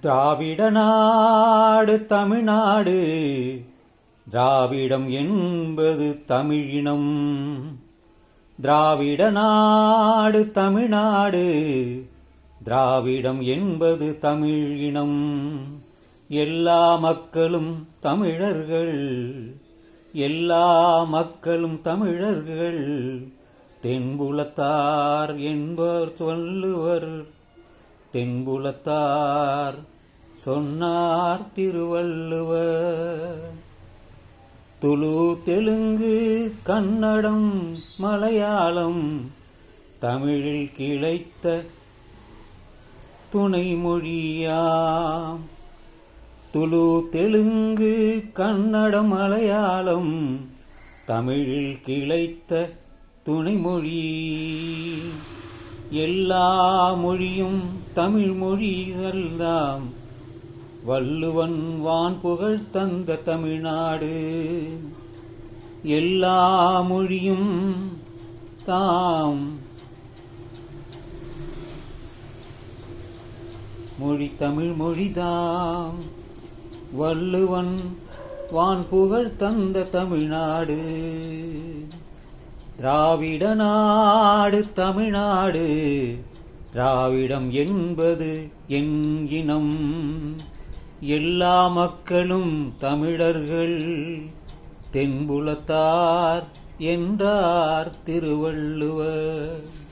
திராவிட நாடு தமிழ்நாடு. திராவிடம் என்பது தமிழினம் திராவிட நாடு தமிழ்நாடு. திராவிடம் என்பது தமிழினம் எல்லா மக்களும் தமிழர்கள். எல்லா மக்களும் தமிழர்கள். தென்புலத்தார் என்பர் சொல்லுவர். தென்புலத்தார் சொன்னார் திருவள்ளுவர். துளு தெலுங்கு கன்னடம் மலையாளம் தமிழில் கிளைத்த துணை மொழியாம் துளு தெலுங்கு கன்னடம் மலையாளம் தமிழில் கிளைத்த துணைமொழி. எல்லா மொழியும் தமிழ் மொழிதல்தாம் வள்ளுவன் வான் புகழ் தந்த தமிழ்நாடு. எல்லா மொழியும் தாம். மொழி தமிழ் மொழிதாம். வள்ளுவன் வான் புகழ் தந்த தமிழ்நாடு. திராவிட நாடு தமிழ்நாடு. திராவிடம் என்பது எங்கினம் எல்லா மக்களும் தமிழர்கள். தென்புலத்தார் என்றார் திருவள்ளுவர்.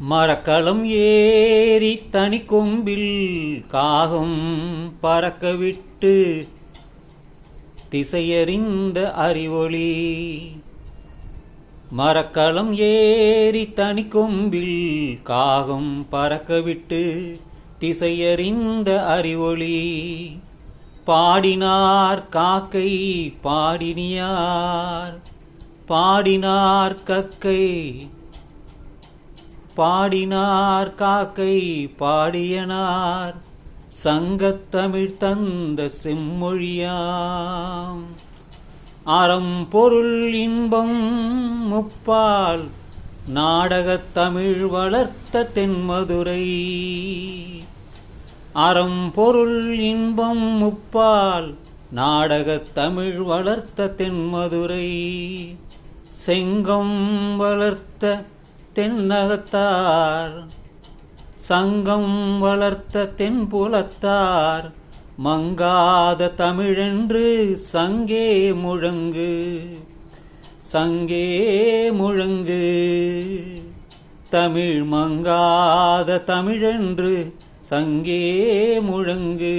மரக்களம் ஏறி தனி கொம்பில் காகம் பறக்கவிட்டு திசையறிந்த அறிவொளி. மரக்களம் ஏறி தனி கொம்பில் காகம் பறக்கவிட்டு திசையறிந்த அறிவொளி. பாடினார் காக்கை பாடினியார் பாடினார் கக்கை பாடினார் காக்கை பாடியனார் சங்கத்தமிழ் தந்த செம்மொழியாம். அறம் பொருள் இன்பம் முப்பால் நாடகத் தமிழ் வளர்த்த தென்மதுரை. அறம் பொருள் இன்பம் முப்பால் நாடகத் தமிழ் வளர்த்த தென்மதுரை. செங்கம் வளர்த்த தென்னகத்தார். சங்கம் வளர்த்த தென்புலத்தார். மங்காத தமிழென்று சங்கே முழங்கு. சங்கே முழங்கு. தமிழ் மங்காத தமிழென்று சங்கே முழங்கு.